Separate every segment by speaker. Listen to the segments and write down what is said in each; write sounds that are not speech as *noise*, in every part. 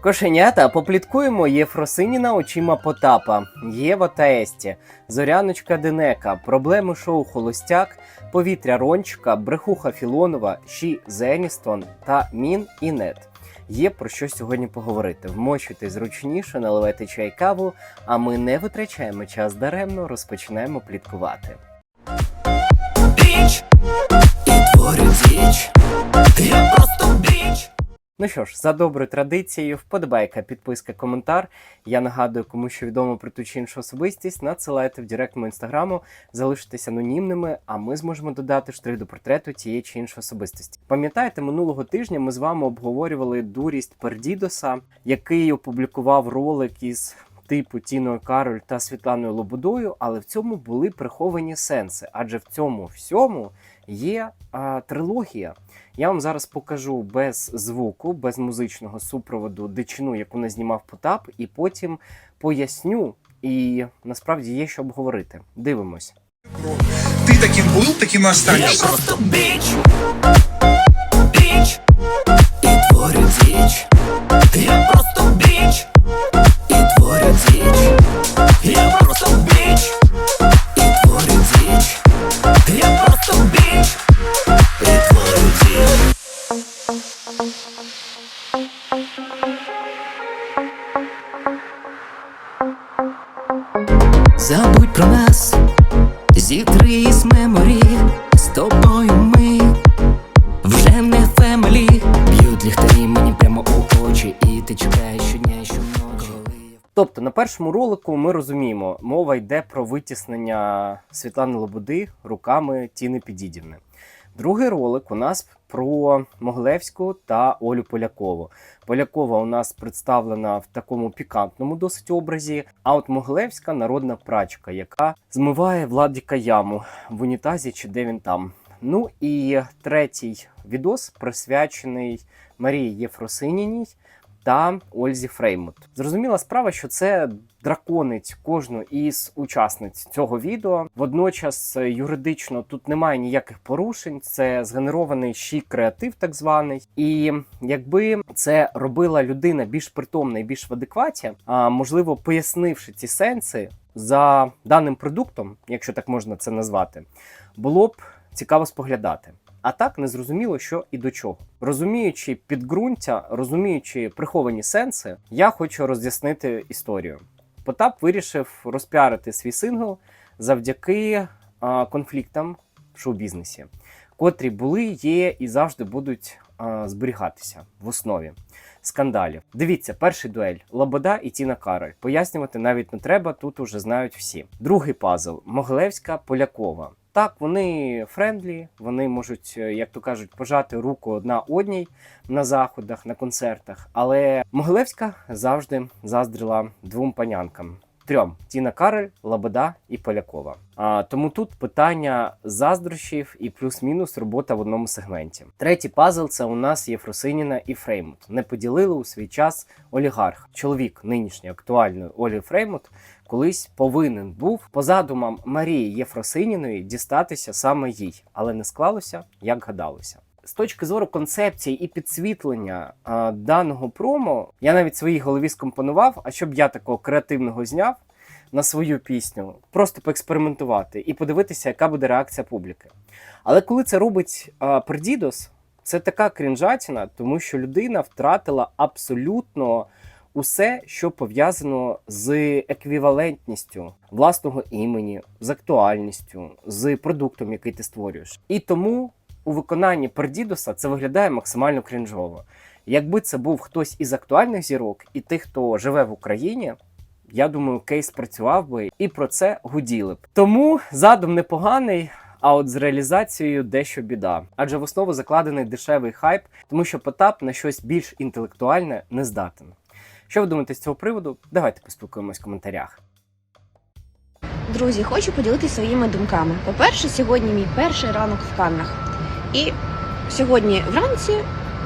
Speaker 1: Кошенята, попліткуємо Єфросиніна очима Потапа, Єва та Есті, Зоряночка Денека, проблеми шоу Холостяк, Повітря Рончика, Брехуха Філонова, Ші Зеністон та Мін і Нет. Є про що сьогодні поговорити. Вмочуйте зручніше, наливайте чай каву, а ми не витрачаємо час даремно, розпочинаємо пліткувати.
Speaker 2: Біч і творю діч. Я.
Speaker 1: Ну що ж, за доброю традицією, вподобайка, підписка, коментар. Я нагадую, кому що відомо про ту чи іншу особистість, надсилайте в директ мого інстаграму, залишитесь анонімними, а ми зможемо додати штрих до портрету тієї чи іншої особистості. Пам'ятаєте, минулого тижня ми з вами обговорювали дурість Пердідоса, який опублікував ролик із типу Тіною Кароль та Світланою Лободою, але в цьому були приховані сенси, адже в цьому всьому є а, трилогія. Я вам зараз покажу без звуку, без музичного супроводу дичину, яку не знімав Потап, і потім поясню. І насправді є що обговорити. Дивимось.
Speaker 3: Ты таким был, таким и
Speaker 2: Я просто біч. Біч і діч. Я просто
Speaker 1: першому ролику ми розуміємо, мова йде про витіснення Світлани Лободи руками Тіни Підідівни. Другий ролик у нас про Моглевську та Олю Полякову. Полякова у нас представлена в такому пікантному досить образі. А от Моглевська народна прачка, яка змиває Владіка яму в унітазі чи де він там. Ну і третій відос присвячений Марії Єфросиніній та Ользі Фреймут. Зрозуміла справа, що це драконить кожну із учасниць цього відео. Водночас е, юридично тут немає ніяких порушень. Це згенерований ще креатив, так званий. І якби це робила людина більш притомна і більш в адекваті, а можливо, пояснивши ці сенси за даним продуктом, якщо так можна це назвати, було б цікаво споглядати. А так не зрозуміло, що і до чого. Розуміючи підґрунтя, розуміючи приховані сенси, я хочу роз'яснити історію. Потап вирішив розпіарити свій сингл завдяки а, конфліктам в шоу-бізнесі, котрі були, є і завжди будуть а, зберігатися в основі скандалів. Дивіться, перший дуель Лобода і Тіна Кароль. Пояснювати навіть не треба, тут уже знають всі. Другий пазл Моглевська Полякова. Так, вони френдлі, вони можуть, е, як то кажуть, пожати руку одна одній на заходах, на концертах. Але Могилевська завжди заздрила двом панянкам. Трьом Тіна Кароль, Лобода і Полякова. А тому тут питання заздрощів і плюс-мінус робота в одному сегменті. Третій пазл це у нас Єфросиніна і Фреймут. Не поділили у свій час олігарх. Чоловік нинішньої актуальної Олі Фреймут колись повинен був по задумам Марії Єфросиніної дістатися саме їй, але не склалося, як гадалося. З точки зору концепції і підсвітлення а, даного промо, я навіть своїй голові скомпонував, а щоб я такого креативного зняв на свою пісню, просто поекспериментувати і подивитися, яка буде реакція публіки. Але коли це робить а, Пердідос, це така крінжатіна, тому що людина втратила абсолютно усе, що пов'язано з еквівалентністю власного імені, з актуальністю, з продуктом, який ти створюєш. І тому у виконанні Пердідоса це виглядає максимально крінжово. Якби це був хтось із актуальних зірок і тих, хто живе в Україні. Я думаю, кейс працював би і про це гуділи б. Тому задум непоганий, а от з реалізацією дещо біда. Адже в основу закладений дешевий хайп, тому що Потап на щось більш інтелектуальне не здатен. Що ви думаєте з цього приводу? Давайте поспілкуємось в коментарях.
Speaker 4: Друзі, хочу поділитися своїми думками. По-перше, сьогодні мій перший ранок в Каннах. І сьогодні вранці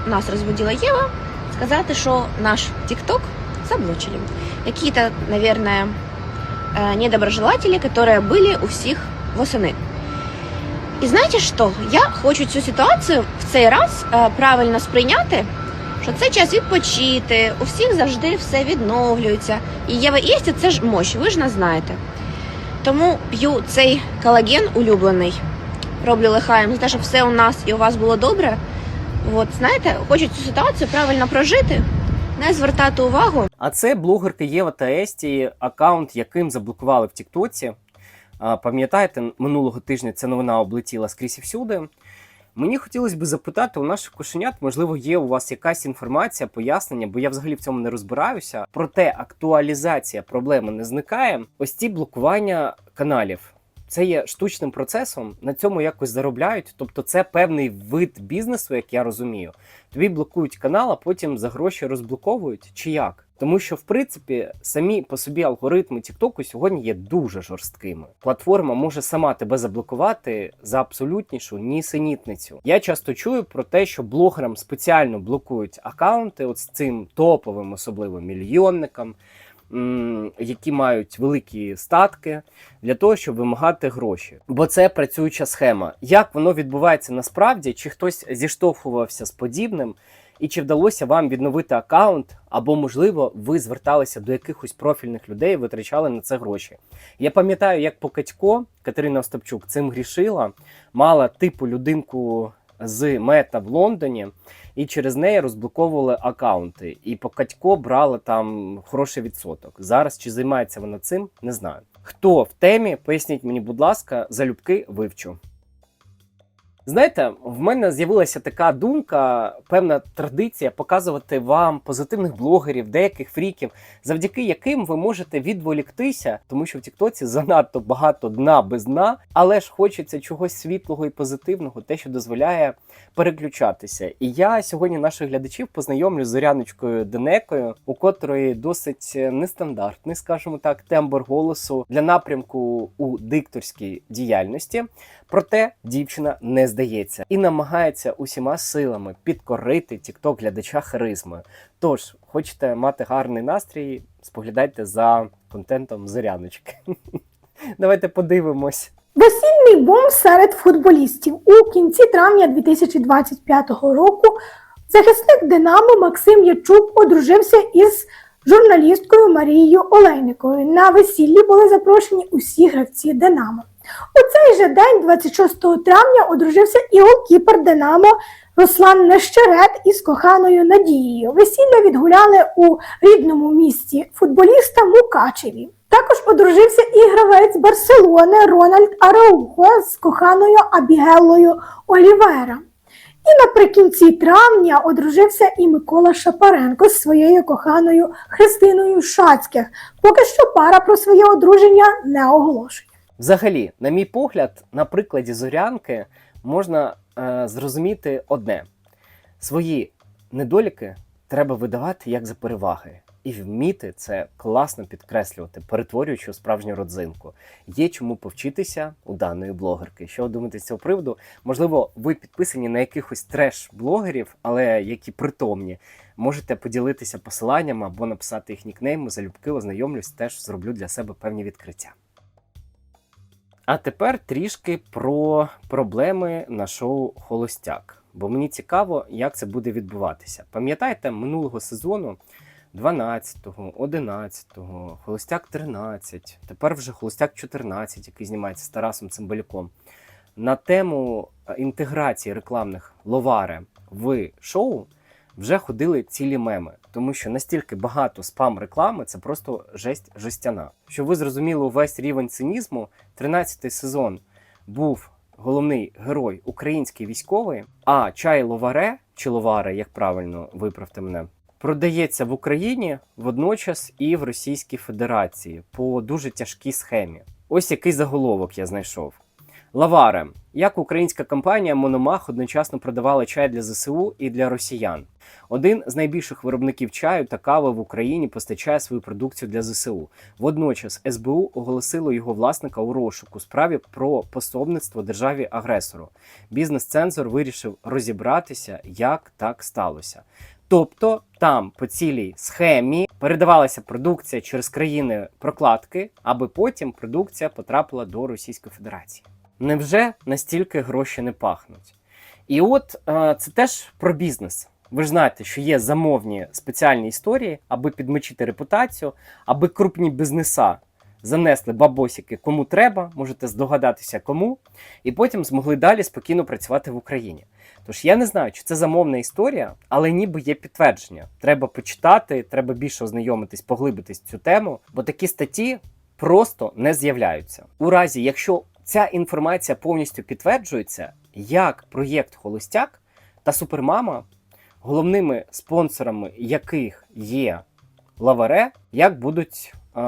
Speaker 4: нас розводила Єва сказати, що наш TikTok заблочили. Какие-то, наверное, э, недоброжелатели, которые были у всіх восени. І знаєте що? Я хочу цю ситуацію в цей раз е, правильно сприйняти що це час відпочити, у всіх завжди все відновлюється. І Єва Істя це ж мощь, ви ж нас знаєте. Тому п'ю цей колаген улюблений, роблю лихаєм за те, щоб все у нас і у вас було добре. От, знаєте, хочу цю ситуацію правильно прожити, не звертати увагу
Speaker 1: А це блогерка Єва та Есті, аккаунт, яким заблокували в Тіктоці. Пам'ятаєте, минулого тижня ця новина облетіла скрізь і всюди. Мені хотілося б запитати у наших кошенят, можливо, є у вас якась інформація, пояснення, бо я взагалі в цьому не розбираюся. Проте актуалізація проблеми не зникає. Ось ці блокування каналів. Це є штучним процесом, на цьому якось заробляють. Тобто, це певний вид бізнесу, як я розумію. Тобі блокують канал, а потім за гроші розблоковують чи як? Тому що, в принципі, самі по собі алгоритми TikTok сьогодні є дуже жорсткими. Платформа може сама тебе заблокувати за абсолютнішу нісенітницю. Я часто чую про те, що блогерам спеціально блокують акаунти, от з цим топовим, особливо мільйонникам, які мають великі статки, для того, щоб вимагати гроші. Бо це працююча схема. Як воно відбувається насправді, чи хтось зіштовхувався з подібним, і чи вдалося вам відновити аккаунт, або, можливо, ви зверталися до якихось профільних людей і витрачали на це гроші. Я пам'ятаю, як Покатько Катерина Остапчук цим грішила, мала типу людинку з мета в Лондоні, і через неї розблоковували аккаунти. І по Катько брали там хороший відсоток. Зараз чи займається вона цим, не знаю. Хто в темі, поясніть мені, будь ласка, залюбки вивчу. Знаєте, в мене з'явилася така думка, певна традиція показувати вам позитивних блогерів, деяких фріків, завдяки яким ви можете відволіктися, тому що в Тіктоці занадто багато дна без дна, але ж хочеться чогось світлого і позитивного, те, що дозволяє переключатися. І я сьогодні наших глядачів познайомлю з Зоряночкою Денекою, у котрої досить нестандартний, скажімо так, тембр голосу для напрямку у дикторській діяльності. Проте дівчина не здається і намагається усіма силами підкорити тікток глядача харизмою. Тож, хочете мати гарний настрій, споглядайте за контентом Зоряночки. *laughs* Давайте подивимось.
Speaker 5: Весільний бум серед футболістів у кінці травня 2025 року. Захисник Динамо Максим Ячук одружився із журналісткою Марією Олейниковою. На весіллі були запрошені усі гравці Динамо. У цей же день, 26 травня, одружився і голкіпер Динамо Руслан Нещерет із коханою Надією. Весілля відгуляли у рідному місті футболіста Мукачеві. Також одружився і гравець Барселони Рональд Араухо з коханою Абігеллою Олівера. І наприкінці травня одружився і Микола Шапаренко з своєю коханою Христиною Шацьких. Поки що пара про своє одруження не оголошує.
Speaker 1: Взагалі, на мій погляд, на прикладі зорянки можна е, зрозуміти одне: свої недоліки треба видавати як за переваги. І вміти це класно підкреслювати, перетворюючи у справжню родзинку. Є чому повчитися у даної блогерки. Що ви думаєте з цього приводу? Можливо, ви підписані на якихось треш-блогерів, але які притомні. Можете поділитися посиланнями або написати їх нікнейми, залюбки ознайомлюсь, теж зроблю для себе певні відкриття. А тепер трішки про проблеми на шоу Холостяк. Бо мені цікаво, як це буде відбуватися. Пам'ятаєте, минулого сезону 12-го, 11-го, Холостяк 13, тепер вже Холостяк 14, який знімається з Тарасом Цимбалюком. На тему е, інтеграції рекламних ловаре в шоу вже ходили цілі меми, тому що настільки багато спам реклами це просто жесть жестяна. Щоб ви зрозуміли увесь рівень цинізму, 13-й сезон був головний герой український військовий, а чай ловаре чи ловаре, як правильно виправте мене, продається в Україні водночас і в Російській Федерації по дуже тяжкій схемі. Ось який заголовок я знайшов. Лаваре. Як українська компанія Мономах одночасно продавала чай для ЗСУ і для росіян. Один з найбільших виробників чаю та кави в Україні постачає свою продукцію для ЗСУ. Водночас СБУ оголосило його власника у розшуку справі про пособництво державі агресору. Бізнес-цензор вирішив розібратися, як так сталося. Тобто там по цілій схемі передавалася продукція через країни прокладки, аби потім продукція потрапила до Російської Федерації. Невже настільки гроші не пахнуть? І от е, це теж про бізнес. Ви ж знаєте, що є замовні спеціальні історії, аби підмочити репутацію, аби крупні бізнеса занесли бабосики кому треба, можете здогадатися кому, і потім змогли далі спокійно працювати в Україні. Тож я не знаю, чи це замовна історія, але ніби є підтвердження. Треба почитати, треба більше ознайомитись, поглибитись цю тему, бо такі статті просто не з'являються. У разі, якщо ця інформація повністю підтверджується, як проєкт Холостяк та Супермама, головними спонсорами яких є Лаваре, як будуть е,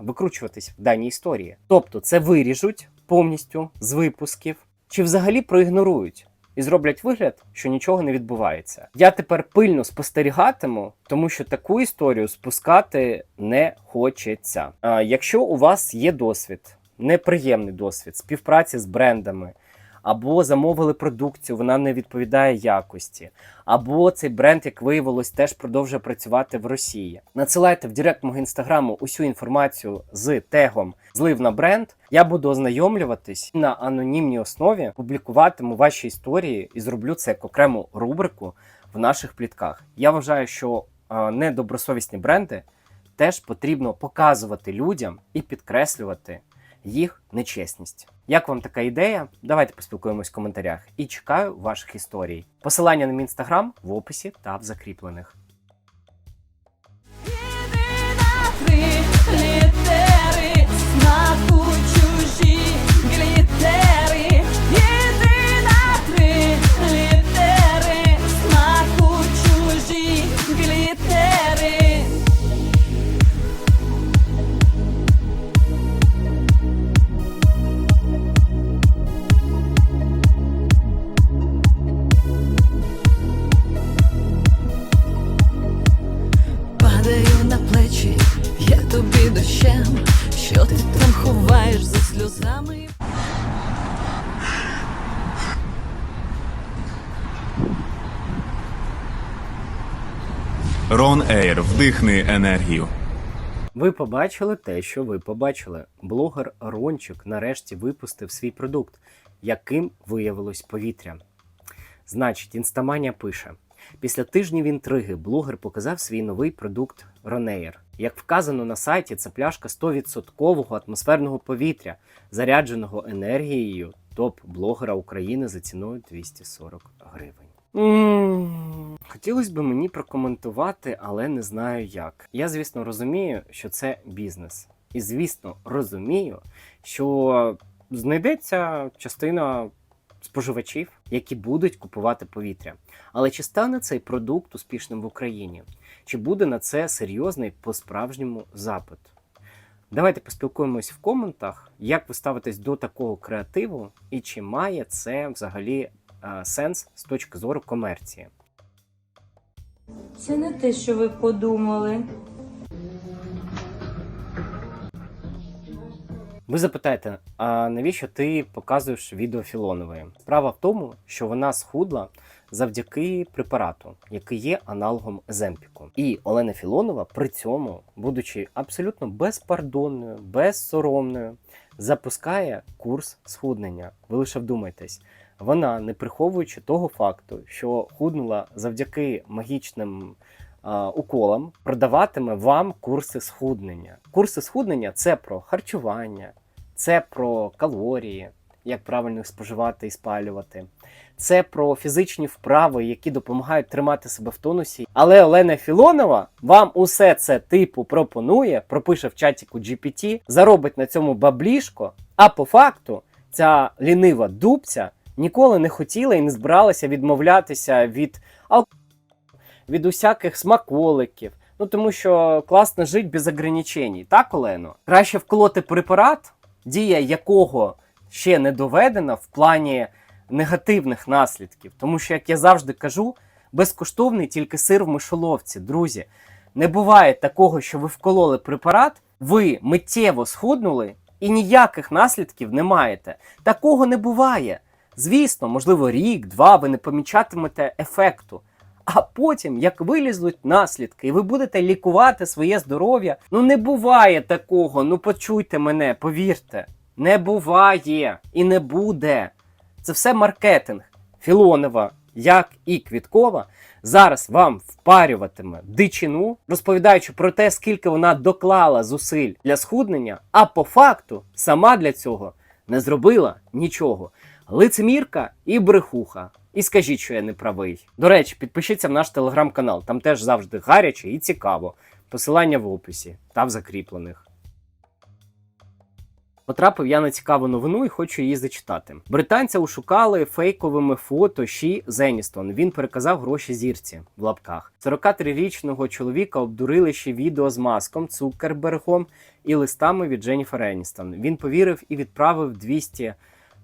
Speaker 1: викручуватись в даній історії. Тобто це виріжуть повністю з випусків, чи взагалі проігнорують і зроблять вигляд, що нічого не відбувається. Я тепер пильно спостерігатиму, тому що таку історію спускати не хочеться. А якщо у вас є досвід, неприємний досвід співпраці з брендами. Або замовили продукцію, вона не відповідає якості, або цей бренд, як виявилось, теж продовжує працювати в Росії. Надсилайте в директ мого інстаграму усю інформацію з тегом злив на бренд. Я буду ознайомлюватись на анонімній основі, публікуватиму ваші історії і зроблю це як окрему рубрику в наших плітках. Я вважаю, що недобросовісні бренди теж потрібно показувати людям і підкреслювати їх нечесність. Як вам така ідея? Давайте поспілкуємось в коментарях і чекаю ваших історій. Посилання на мій інстаграм в описі та в закріплених.
Speaker 6: Тобі що ти там ховаєш за сльозами.
Speaker 7: Рон Ейр, вдихни енергію.
Speaker 1: Ви побачили те, що ви побачили. Блогер Рончик нарешті випустив свій продукт, яким виявилось повітря. Значить, інстаманія пише: після тижнів інтриги блогер показав свій новий продукт Ронеєр. Як вказано на сайті, це пляшка 100% атмосферного повітря, зарядженого енергією топ-блогера України за ціною 240 гривень. М, Хотілося б мені прокоментувати, але не знаю як. Я, звісно, розумію, що це бізнес. І, звісно, розумію, що знайдеться частина споживачів, які будуть купувати повітря. Але чи стане цей продукт успішним в Україні? Чи буде на це серйозний по-справжньому запит? Давайте поспілкуємось в коментах, як ви ставитесь до такого креативу, і чи має це взагалі е, сенс з точки зору комерції.
Speaker 8: Це не те, що ви подумали.
Speaker 1: Ви запитаєте, а навіщо ти показуєш відео Філонової? Справа в тому, що вона схудла завдяки препарату, який є аналогом Земпіку. І Олена Філонова при цьому, будучи абсолютно безпардонною, безсоромною, запускає курс схуднення. Ви лише вдумайтесь. Вона, не приховуючи того факту, що худнула завдяки магічним уколам, продаватиме вам курси схуднення. Курси схуднення це про харчування, це про калорії, як правильно їх споживати і спалювати. Це про фізичні вправи, які допомагають тримати себе в тонусі. Але Олена Філонова вам усе це типу пропонує, пропише в чатіку GPT, заробить на цьому баблішко, а по факту ця лінива дубця ніколи не хотіла і не збиралася відмовлятися від алкоголю, від усяких смаколиків. Ну тому що класно жити без ограничень. Так, Олено? Краще вколоти препарат, дія якого ще не доведена в плані негативних наслідків. Тому що, як я завжди кажу, безкоштовний тільки сир в мишоловці, друзі. Не буває такого, що ви вкололи препарат, ви миттєво схуднули і ніяких наслідків не маєте. Такого не буває. Звісно, можливо, рік, два ви не помічатимете ефекту. А потім, як вилізуть наслідки, і ви будете лікувати своє здоров'я, ну не буває такого. Ну почуйте мене, повірте. Не буває і не буде. Це все маркетинг. Філонова як і Квіткова, зараз вам впарюватиме дичину, розповідаючи про те, скільки вона доклала зусиль для схуднення, а по факту сама для цього не зробила нічого. Лицемірка і брехуха. І скажіть, що я не правий. До речі, підпишіться в наш телеграм-канал, там теж завжди гаряче і цікаво. Посилання в описі та в закріплених. Потрапив я на цікаву новину і хочу її зачитати. Британця ушукали фейковими фото Ші Зеністон. Він переказав гроші зірці в лапках. 43-річного чоловіка обдурили ще відео з маском Цукербергом і листами від Дженніфер Еністон. Він повірив і відправив 200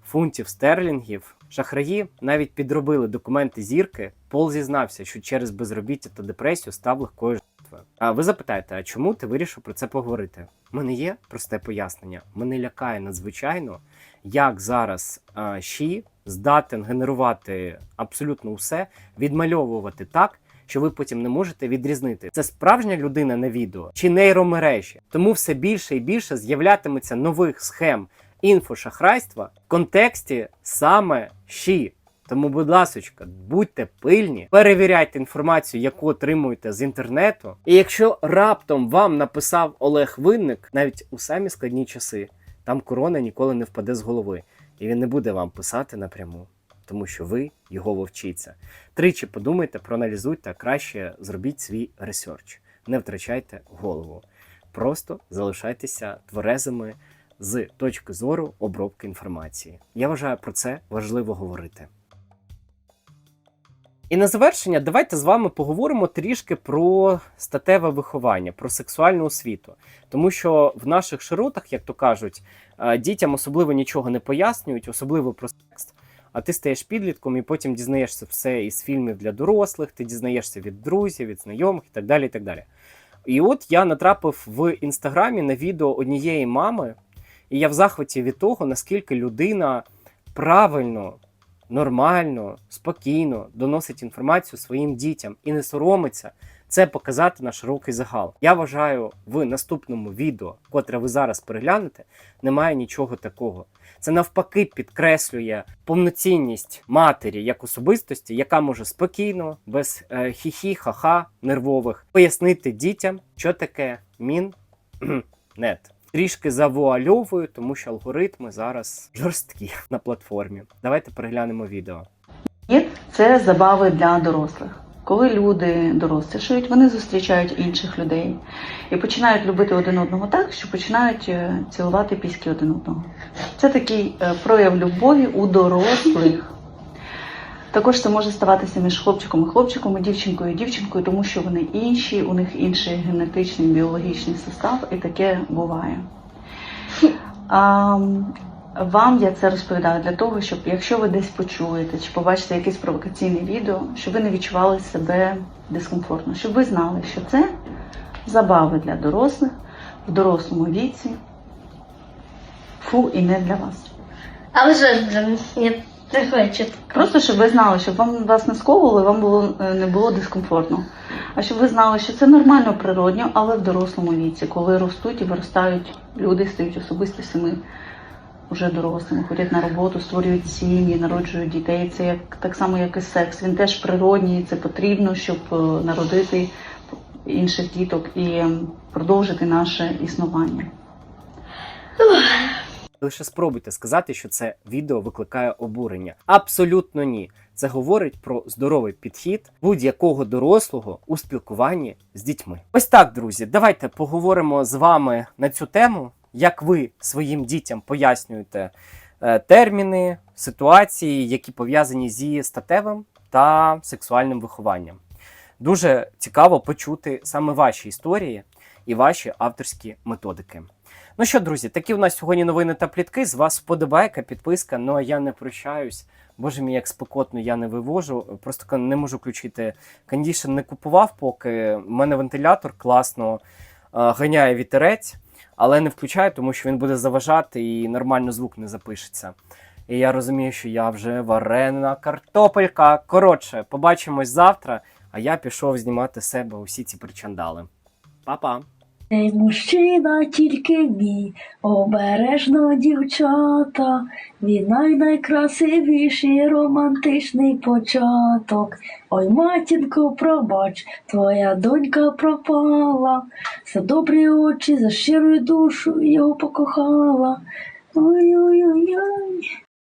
Speaker 1: фунтів стерлінгів. Шахраї навіть підробили документи зірки. Пол зізнався, що через безробіття та депресію став легкою жертвою. А ви запитаєте, а чому ти вирішив про це поговорити? У мене є просте пояснення. Мене лякає надзвичайно, як зараз а, ЩІ здатен генерувати абсолютно усе, відмальовувати так. Що ви потім не можете відрізнити, це справжня людина на відео чи нейромережі. Тому все більше і більше з'являтиметься нових схем інфошахрайства в контексті саме ЩІ. Тому, будь ласочка, будьте пильні, перевіряйте інформацію, яку отримуєте з інтернету. І якщо раптом вам написав Олег Винник, навіть у самі складні часи, там корона ніколи не впаде з голови, і він не буде вам писати напряму, тому що ви його вовчіться. Тричі подумайте, проаналізуйте, краще зробіть свій ресерч. Не втрачайте голову. Просто залишайтеся тверезими з точки зору обробки інформації. Я вважаю про це важливо говорити. І на завершення, давайте з вами поговоримо трішки про статеве виховання, про сексуальну освіту. Тому що в наших широтах, як то кажуть, е, дітям особливо нічого не пояснюють, особливо про секс. А ти стаєш підлітком і потім дізнаєшся все із фільмів для дорослих, ти дізнаєшся від друзів, від знайомих і так далі. І так далі. І от я натрапив в інстаграмі на відео однієї мами, і я в захваті від того, наскільки людина правильно, нормально, спокійно доносить інформацію своїм дітям і не соромиться це показати на широкий загал. Я вважаю, в наступному відео, котре ви зараз переглянете, немає нічого такого. Це навпаки підкреслює повноцінність матері як особистості, яка може спокійно, без е, хі-хі, ха-ха, нервових, пояснити дітям, що таке мін нет. Трішки завуальовую, тому що алгоритми зараз жорсткі *laughs* на платформі. Давайте переглянемо відео.
Speaker 9: Це забави для дорослих. Коли люди дорослішають, вони зустрічають інших людей і починають любити один одного так, що починають е, цілувати піськи один одного. Це такий е, прояв любові у дорослих. Також це може ставатися між хлопчиком і хлопчиком, і дівчинкою і дівчинкою, тому що вони інші, у них інший генетичний біологічний состав, і таке буває. А, вам я це розповідаю для того, щоб якщо ви десь почуєте чи побачите якесь провокаційне відео, щоб ви не відчували себе дискомфортно, щоб ви знали, що це забави для дорослих в дорослому віці. Фу, і не для вас.
Speaker 10: Але ж блин, ні, не хочу.
Speaker 9: Просто щоб ви знали, щоб вам вас не сковували, вам було е, не було дискомфортно. А щоб ви знали, що це нормально природньо, але в дорослому віці, коли ростуть і виростають люди, стають особистостями вже дорослими, ходять на роботу, створюють сім'ї, народжують дітей. Це як так само, як і секс. Він теж природній, це потрібно, щоб е, народити інших діток і продовжити наше існування.
Speaker 1: Лише спробуйте сказати, що це відео викликає обурення. Абсолютно ні. Це говорить про здоровий підхід будь-якого дорослого у спілкуванні з дітьми. Ось так, друзі. Давайте поговоримо з вами на цю тему, як ви своїм дітям пояснюєте е, терміни, ситуації, які пов'язані зі статевим та сексуальним вихованням. Дуже цікаво почути саме ваші історії і ваші авторські методики. Ну що, друзі, такі у нас сьогодні новини та плітки. З вас вподобайка, підписка. Ну а я не прощаюсь. Боже мій, як спекотно я не вивожу. Просто не можу включити кондішн, не купував, поки У мене вентилятор класно е, ганяє вітерець, але не включаю, тому що він буде заважати і нормально звук не запишеться. І я розумію, що я вже варена картопелька. Коротше, побачимось завтра, а я пішов знімати з себе усі ці причандали. Па-па!
Speaker 10: Цей мужчина тільки мій, обережно дівчата, він най найкрасивіший романтичний початок. Ой, матінко, пробач, твоя донька пропала, за добрі очі, за щиру душу його покохала.